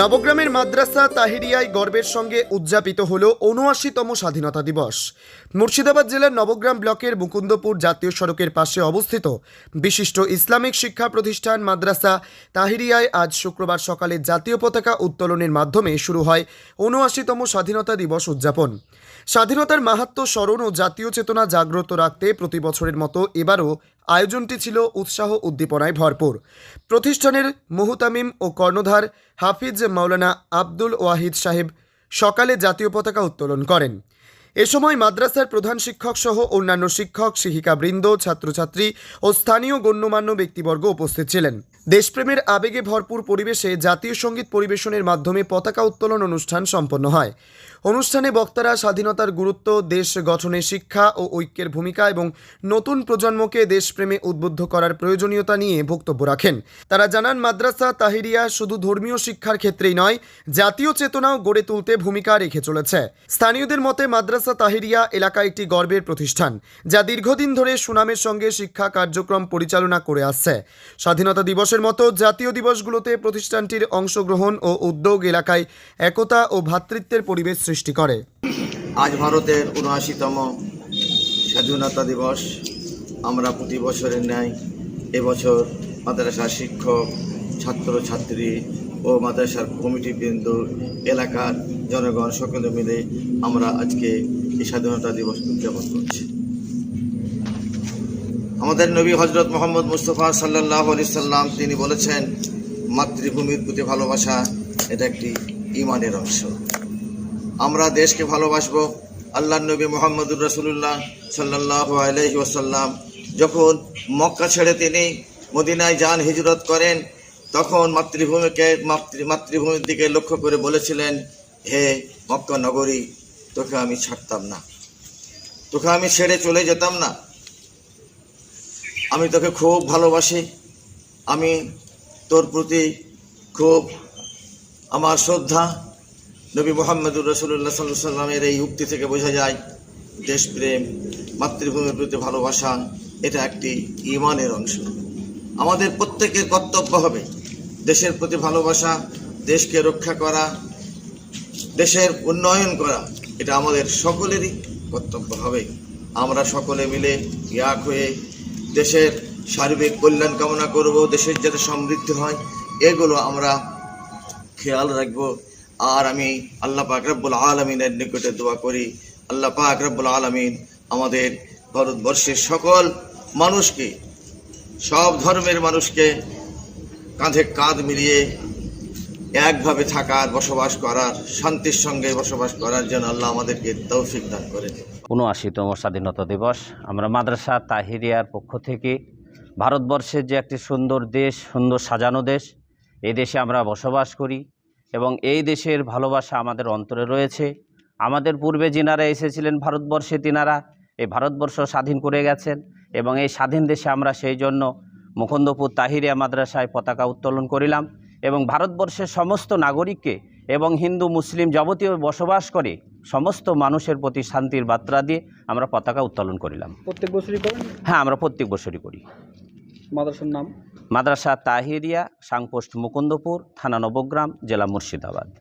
নবগ্রামের মাদ্রাসা তাহিরিয়ায় গর্বের সঙ্গে উদযাপিত হল উনআশিতম স্বাধীনতা দিবস। মুর্শিদাবাদ জেলার নবগ্রাম ব্লকের মুকুন্দপুর জাতীয় সড়কের পাশে অবস্থিত বিশিষ্ট ইসলামিক শিক্ষা প্রতিষ্ঠান মাদ্রাসা তাহিরিয়ায় আজ শুক্রবার সকালে জাতীয় পতাকা উত্তোলনের মাধ্যমে শুরু হয় উনআশিতম স্বাধীনতা দিবস উদযাপন। স্বাধীনতার মাহাত্ম স্মরণ ও জাতীয় চেতনা জাগ্রত রাখতে প্রতি বছরের মতো এবারও আয়োজনটি ছিল উৎসাহ উদ্দীপনায় ভরপুর। প্রতিষ্ঠানের মুহুতামিম ও কর্ণধার হাফিজ মাওলানা আব্দুল ওয়াহিদ সাহেব সকালে জাতীয় পতাকা উত্তোলন করেন। এ সময় মাদ্রাসার প্রধান শিক্ষক সহ অন্যান্য শিক্ষক শিক্ষিকা বৃন্দ ছাত্রছাত্রী ও স্থানীয় গণ্যমান্য ব্যক্তিবর্গ উপস্থিত ছিলেন। দেশপ্রেমের আবেগে ভরপুর পরিবেশে জাতীয় সংগীত পরিবেশনের মাধ্যমে পতাকা উত্তোলন অনুষ্ঠান সম্পন্ন হয়। অনুষ্ঠানে বক্তারা স্বাধীনতার গুরুত্ব, দেশ গঠনে শিক্ষা ও ঐক্যের ভূমিকা এবং নতুন প্রজন্মকে দেশপ্রেমে উদ্বুদ্ধ করার প্রয়োজনীয়তা নিয়ে বক্তব্য রাখেন। তারা জানান, মাদ্রাসা তাহিরিয়া শুধু ধর্মীয় শিক্ষার ক্ষেত্রেই নয়, জাতীয় চেতনাও গড়ে তুলতে ভূমিকা রেখে চলেছে। স্থানীয়দের মতে, মাদ্রাসা তাহিরিয়া এলাকা একটি গর্বের প্রতিষ্ঠান, যা দীর্ঘদিন ধরে সুনামের সঙ্গে শিক্ষা কার্যক্রম পরিচালনা করে আসছে। স্বাধীনতা দিবসের মতো জাতীয় দিবসগুলোতে প্রতিষ্ঠানটির অংশগ্রহণ ও উদ্যোগ এলাকায় একতা ও ভ্রাতৃত্বের পরিবেশ সৃষ্টি করে। আজ ভারতের উনআশিতম স্বাধীনতা দিবস। আমরা প্রতি বছরের ন্যায় এবছর মাদ্রাসার শিক্ষক, ছাত্রছাত্রী ও মাদ্রাসার কমিটি কমিটিবৃন্দ এলাকার জনগণ সকলে মিলে আমরা আজকে এই স্বাধীনতা দিবস উদযাপন করছি। আমাদের নবী হজরত মোহাম্মদ মুস্তফা সাল্লাহ আলি সাল্লাম, তিনি বলেছেন, মাতৃভূমির প্রতি ভালোবাসা এটা একটি ইমানের অংশ। আমরা দেশকে ভালোবাসবো। আল্লাহ নবী মোহাম্মদুর রসুল্লাহ সাল্লাহ আলহি ওসাল্লাম যখন মক্কা ছেড়ে তিনি মদিনায় যান, হিজরত করেন, তখন মাতৃভূমিকে মাতৃ, মাতৃভূমির দিকে লক্ষ্য করে বলেছিলেন হে মক্কা নগরী, তোকে আমি ছাড়তাম না। তোকে আমি ছেড়ে চলে যেতাম না। আমি তোকে খুব ভালোবাসি। আমি তোর প্রতি খুব আমার শ্রদ্ধা। নবী মোহাম্মদুর রসুল্লাহ সাল্লাহ সাল্লামের এই উক্তি থেকে বোঝা যায়, দেশপ্রেম, মাতৃভূমির প্রতি ভালোবাসা, এটা একটি ইমানের অংশ। আমাদের প্রত্যেকের কর্তব্য হবে দেশের প্রতি ভালোবাসা, দেশকে রক্ষা করা দেশের উন্নয়ন করা, এটা আমাদের সকলেরই কর্তব্য হবে। আমরা সকলে মিলে এক হয়ে দেশের সার্বিক কল্যাণ কামনা করব, দেশের যাতে সমৃদ্ধি হয়, এগুলো আমরা খেয়াল রাখব। আর আমি আল্লাহ পাক রব্বুল আলমিনের নিকটে দোয়া করি, আল্লাহ পাক রব্বুল আলমিন আমাদের ভারতবর্ষের সকল মানুষকে, সব ধর্মের মানুষকে কাঁধে কাঁধ মিলিয়ে একভাবে থাকার বসবাস করার, শান্তির সঙ্গে বসবাস করার জন্য আল্লাহ আমাদেরকে তৌফিক দান করে উনআশিতম স্বাধীনতা দিবস। আমরা মাদ্রাসা তাহিরিয়ার পক্ষ থেকে ভারতবর্ষের যে একটি সুন্দর দেশ, সুন্দর সাজানো দেশ এই দেশে আমরা বসবাস করি এবং এই দেশের ভালোবাসা আমাদের অন্তরে রয়েছে। আমাদের পূর্বে যিনারা এসেছিলেন ভারতবর্ষে, তিনারা এই ভারতবর্ষ স্বাধীন করে গেছেন এবং এই স্বাধীন দেশে আমরা সেই জন্য মুকুন্দপুর তাহিরিয়া মাদ্রাসায় পতাকা উত্তোলন করিলাম। এবং ভারতবর্ষের সমস্ত নাগরিককে এবং হিন্দু মুসলিম যাবতীয় বসবাস করে সমস্ত মানুষের প্রতি শান্তির বার্তা দিয়ে আমরা পতাকা উত্তোলন করিলাম। প্রত্যেক বছরই করি হ্যাঁ আমরা প্রত্যেক বছরই করি। মাদ্রাসার নাম? মাদ্রাসা তাহিরিয়া সাংপোস্ট মুকুন্দপুর থানা নবগ্রাম জেলা মুর্শিদাবাদ।